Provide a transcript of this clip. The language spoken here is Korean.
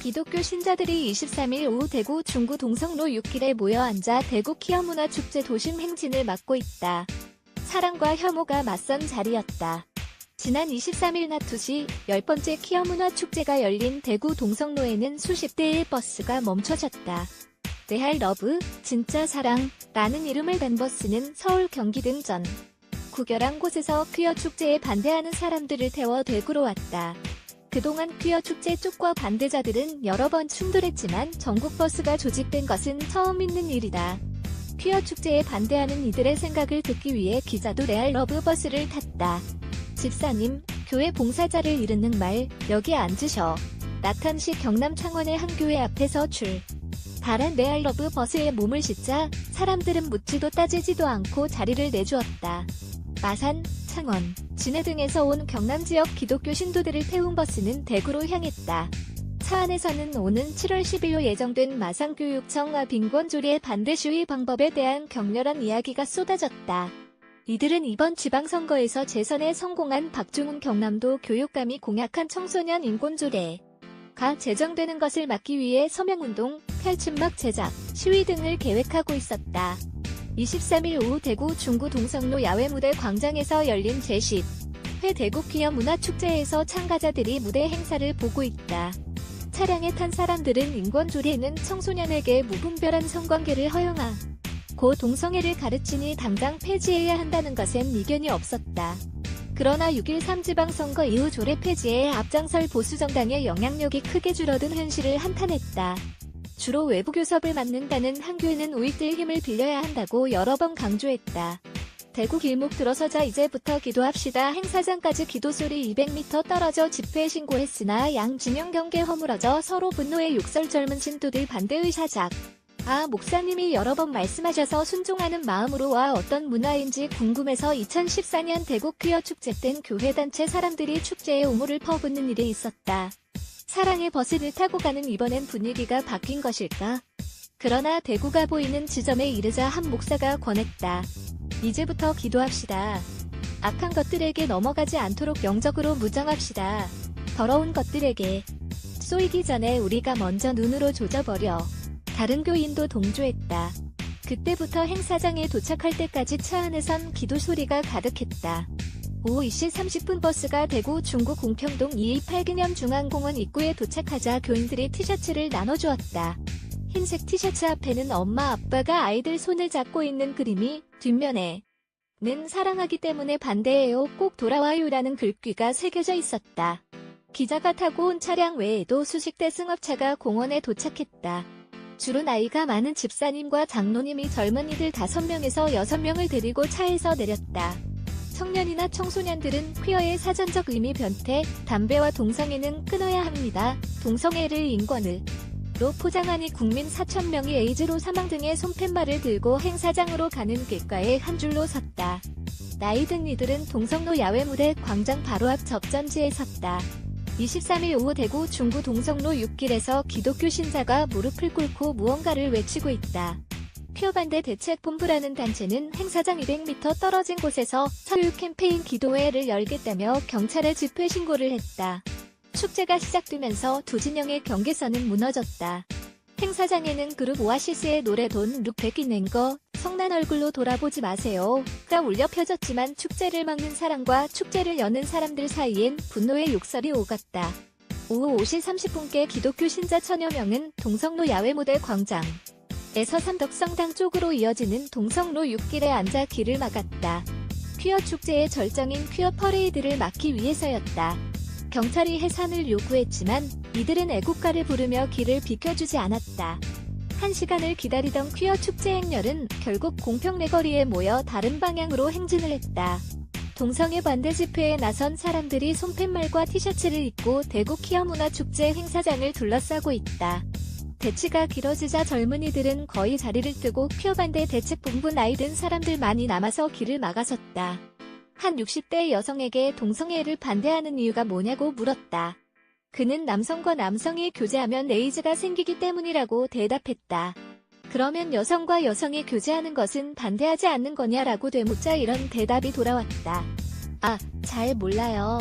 기독교 신자들이 23일 오후 대구 중구 동성로 6길에 모여 앉아 대구 키어문화축제 도심 행진을 맡고 있다. 사랑과 혐오가 맞선 자리였다. 지난 23일 낮 2시 10번째 키어문화축제가 열린 대구 동성로에는 수십 대의 버스가 멈춰졌다. 레할 러브, 진짜 사랑, 라는 이름을 단 버스는 서울 경기 등 전. 구결한 곳에서 퀴어 축제에 반대하는 사람들을 태워 대구로 왔다. 그동안 퀴어 축제 쪽과 반대자들은 여러 번 충돌했지만 전국 버스가 조직된 것은 처음 있는 일이다. 퀴어 축제에 반대하는 이들의 생각을 듣기 위해 기자도 레알 러브 버스를 탔다. 집사님, 교회 봉사자를 이르는 말, 여기 앉으셔. 낙한시 경남 창원의 한 교회 앞에서 출. 바란 레알 러브 버스에 몸을 싣자 사람들은 묻지도 따지지도 않고 자리를 내주었다. 마산, 창원, 진해 등에서 온 경남 지역 기독교 신도들을 태운 버스는 대구로 향했다. 차 안에서는 오는 7월 10일로 예정된 마산교육청과 빈곤조리의 반대 시위 방법에 대한 격렬한 이야기가 쏟아졌다. 이들은 이번 지방선거에서 재선에 성공한 박중훈 경남도 교육감이 공약한 청소년 인권조례 가 제정되는 것을 막기 위해 서명운동, 펼침막 제작, 시위 등을 계획하고 있었다. 23일 오후 대구 중구 동성로 야외 무대 광장에서 열린 제10회 대구 기어 문화축제에서 참가자들이 무대 행사를 보고 있다. 차량에 탄 사람들은 인권조례는 청소년에게 무분별한 성관계를 허용하. 고 동성애를 가르치니 당장 폐지해야 한다는 것엔 이견이 없었다. 그러나 6일 3지방선거 이후 조례 폐지에 앞장설 보수정당의 영향력이 크게 줄어든 현실을 한탄했다. 주로 외부 교섭을 맡는다는 한 교회는 우익들 힘을 빌려야 한다고 여러 번 강조했다. 대구 길목 들어서자 이제부터 기도합시다 행사장까지 기도소리 200m 떨어져 집회 신고했으나 양 진영 경계 허물어져 서로 분노의 욕설 젊은 신도들 반대 의 사작. 아 목사님이 여러 번 말씀하셔서 순종하는 마음으로 와 어떤 문화인지 궁금해서 2014년 대구 퀴어 축제 땐 교회 단체 사람들이 축제에 우물을 퍼붓는 일이 있었다. 사랑의 버스를 타고 가는 이번엔 분위기가 바뀐 것일까? 그러나 대구가 보이는 지점에 이르자 한 목사가 권했다. 이제부터 기도합시다. 악한 것들에게 넘어가지 않도록 영적으로 무정합시다. 더러운 것들에게 쏘이기 전에 우리가 먼저 눈으로 조져버려. 다른 교인도 동조했다. 그때부터 행사장에 도착할 때까지 차 안에선 기도 소리가 가득했다. 오후 2시 30분 버스가 대구 중구 공평동 228기념 중앙공원 입구에 도착하자 교인들이 티셔츠를 나눠주었다. 흰색 티셔츠 앞에는 엄마 아빠가 아이들 손을 잡고 있는 그림이 뒷면에 는 사랑하기 때문에 반대해요 꼭 돌아와요라는 글귀가 새겨져 있었다. 기자가 타고 온 차량 외에도 수십 대 승합차가 공원에 도착했다. 주로 나이가 많은 집사님과 장로님이 젊은이들 5명에서 6명을 데리고 차에서 내렸다. 청년이나 청소년들은 퀴어의 사전적 의미 변태, 담배와 동성애는 끊어야 합니다. 동성애를 인권을 로 포장하니 국민 4천명이 에이즈로 사망 등의 손팻말을 들고 행사장으로 가는 길가에 한 줄로 섰다. 나이 든 이들은 동성로 야외 무대 광장 바로 앞 접점지에 섰다. 23일 오후 대구 중구 동성로 6길에서 기독교 신자가 무릎을 꿇고 무언가를 외치고 있다. 퀴어반대 대책본부라는 단체는 행사장 200m 떨어진 곳에서 사교육 캠페인 기도회를 열겠다며 경찰에 집회 신고를 했다. 축제가 시작되면서 두 진영의 경계선은 무너졌다. 행사장에는 그룹 오아시스의 노래 돈 룩백이 낸거 성난 얼굴로 돌아보지 마세요.가 울려 펴졌지만 축제를 막는 사람과 축제를 여는 사람들 사이엔 분노의 욕설이 오갔다. 오후 5시 30분께 기독교 신자 천여 명은 동성로 야외 무대 광장 에서 삼덕성당 쪽으로 이어지는 동성로 6길에 앉아 길을 막았다. 퀴어 축제의 절정인 퀴어 퍼레이드를 막기 위해서였다. 경찰이 해산을 요구했지만 이들은 애국가를 부르며 길을 비켜주지 않았다. 한 시간을 기다리던 퀴어 축제 행렬은 결국 공평내 거리에 모여 다른 방향으로 행진을 했다. 동성애 반대 집회에 나선 사람들이 손팻말과 티셔츠를 입고 대구 퀴어 문화 축제 행사장을 둘러싸고 있다. 대치가 길어지자 젊은이들은 거의 자리를 뜨고 퀴어 반대 대책 본부 나이 든 사람들만이 남아서 길을 막아섰다. 한 60대 여성에게 동성애를 반대하는 이유가 뭐냐고 물었다. 그는 남성과 남성이 교제하면 에이즈가 생기기 때문이라고 대답했다. 그러면 여성과 여성이 교제하는 것은 반대하지 않는 거냐라고 되묻자 이런 대답이 돌아왔다. 아, 잘 몰라요.